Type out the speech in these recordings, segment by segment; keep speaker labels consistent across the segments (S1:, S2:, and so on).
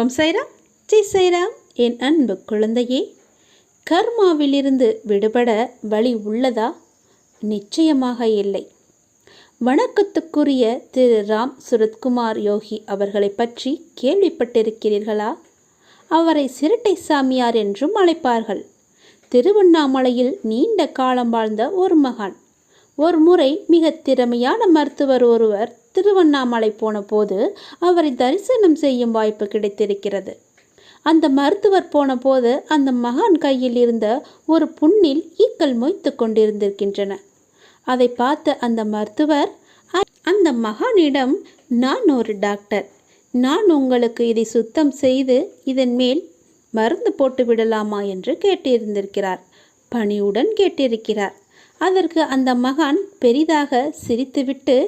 S1: ஓம் சைராம். ஜெய் சைராம். என் அன்பு குழந்தையே கர்மாவிலிருந்து விடுபட வழி உள்ளதா? நிச்சயமாக இல்லை. வணக்கத்துக்குரிய திரு ராம் சுரத்குமார் யோகி அவர்களை பற்றி கேள்விப்பட்டிருக்கிறீர்களா? அவரை சிரட்டை சாமியார் என்றும் அழைப்பார்கள். திருவண்ணாமலையில் நீண்ட காலம் வாழ்ந்த ஒரு மகான். ஒரு முறை மிக திறமையான மருத்துவர் ஒருவர் திருவண்ணாமலை போன போது அவரை தரிசனம் செய்யும் வாய்ப்பு கிடைத்திருக்கிறது. அந்த மருத்துவர் போன போது அந்த மகான் கையில் இருந்த ஒரு புண்ணில் ஈக்கள் மொய்த்து கொண்டிருந்திருக்கின்றன. அதை பார்த்த அந்த மருத்துவர் "அ- அந்த மகானிடம் நான் ஒரு டாக்டர். நான் உங்களுக்கு இதை சுத்தம் செய்து இதன் மேல் மருந்து போட்டு விடலாமா? என்று கேட்டிருந்திருக்கிறார். பணியுடன் கேட்டிருக்கிறார். அதற்கு அந்த மகான் பெரிதாக சிரித்துவிட்டு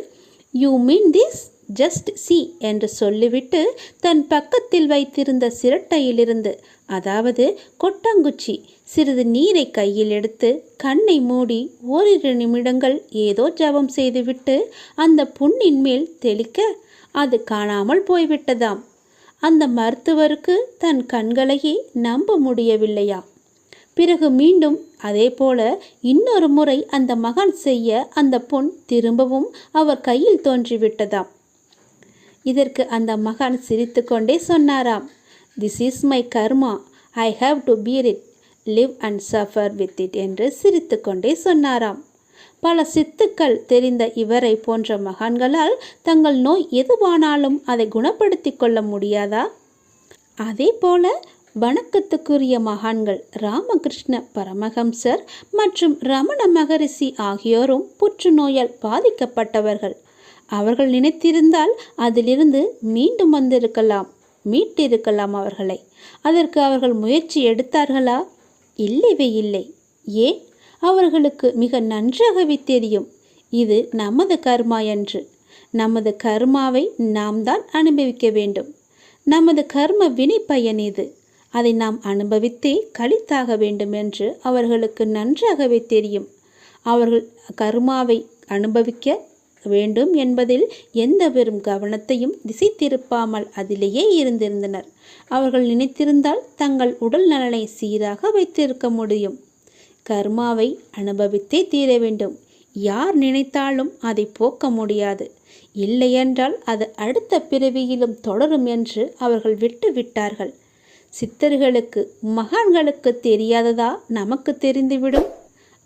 S1: you mean this just see என்று சொல்லிவிட்டு தன் பக்கத்தில் வைத்திருந்த சிரட்டையிலிருந்து அதாவது கொட்டாங்குச்சி சிறிது நீரை கையில் எடுத்து கண்ணை மூடி ஓரிரு நிமிடங்கள் ஏதோ ஜபம் செய்துவிட்டு அந்த புண்ணின் மேல் தெளிக்க அது காணாமல் போய்விட்டதாம். அந்த மருத்துவருக்கு தன் கண்களையே நம்ப முடியவில்லையா? பிறகு மீண்டும் அதே போல இன்னொரு முறை அந்த மகன் செய்ய அந்த பொன் திரும்பவும் அவர் கையில் தோன்றிவிட்டதாம். இதற்கு அந்த மகன் சிரித்துக்கொண்டே சொன்னாராம் this is my karma I have to bear it live and suffer with it என்று சிரித்துக்கொண்டே சொன்னாராம். பல சித்துக்கள் தெரிந்த இவரை போன்ற மகான்களால் தங்கள் நோய் எதுவானாலும் அதை குணப்படுத்திக் கொள்ள முடியாதா? அதே போல வணக்கத்துக்குரிய மகான்கள் ராமகிருஷ்ண பரமஹம்சர் மற்றும் ரமண மகரிஷி ஆகியோரும் புற்றுநோயால் பாதிக்கப்பட்டவர்கள். அவர்கள் நினைத்திருந்தால் அதிலிருந்து மீண்டும் வந்திருக்கலாம் மீட்டிருக்கலாம் அவர்களை. அதற்கு அவர்கள் முயற்சி எடுத்தார்களா? இல்லவே இல்லை. ஏன் அவர்களுக்கு மிக நன்றாகவே தெரியும். இது நமது கர்மா என்று. நமது கர்மாவை நாம் தான் அனுபவிக்க வேண்டும். நமது கர்ம வினை பயன் இது. அதை நாம் அனுபவித்தே கழித்தாக வேண்டும் என்று அவர்களுக்கு நன்றாகவே தெரியும். அவர்கள் கர்மாவை அனுபவிக்க வேண்டும் என்பதில் எந்த பெரும் கவனத்தையும் திசை திருப்பாமல் அதிலேயே இருந்திருந்தனர். அவர்கள் நினைத்திருந்தால் தங்கள் உடல் நலனை சீராக வைத்திருக்க முடியும். கர்மாவை அனுபவித்தே தீர வேண்டும். யார் நினைத்தாலும் அதை போக்க முடியாது. இல்லையென்றால் அது அடுத்த பிறவியிலும் தொடரும் என்று அவர்கள் விட்டு விட்டார்கள். சித்தர்களுக்கு மகான்களுக்கு தெரியாததா நமக்கு தெரிந்துவிடும்?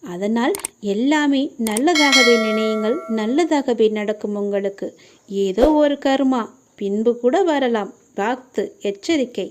S1: அதனால் எல்லாமே நல்லதாகவே நினையுங்கள் நல்லதாகவே நடக்கும் உங்களுக்கு. ஏதோ ஒரு கர்மா பின்பு கூட வரலாம். வாக்து எச்சரிக்கை.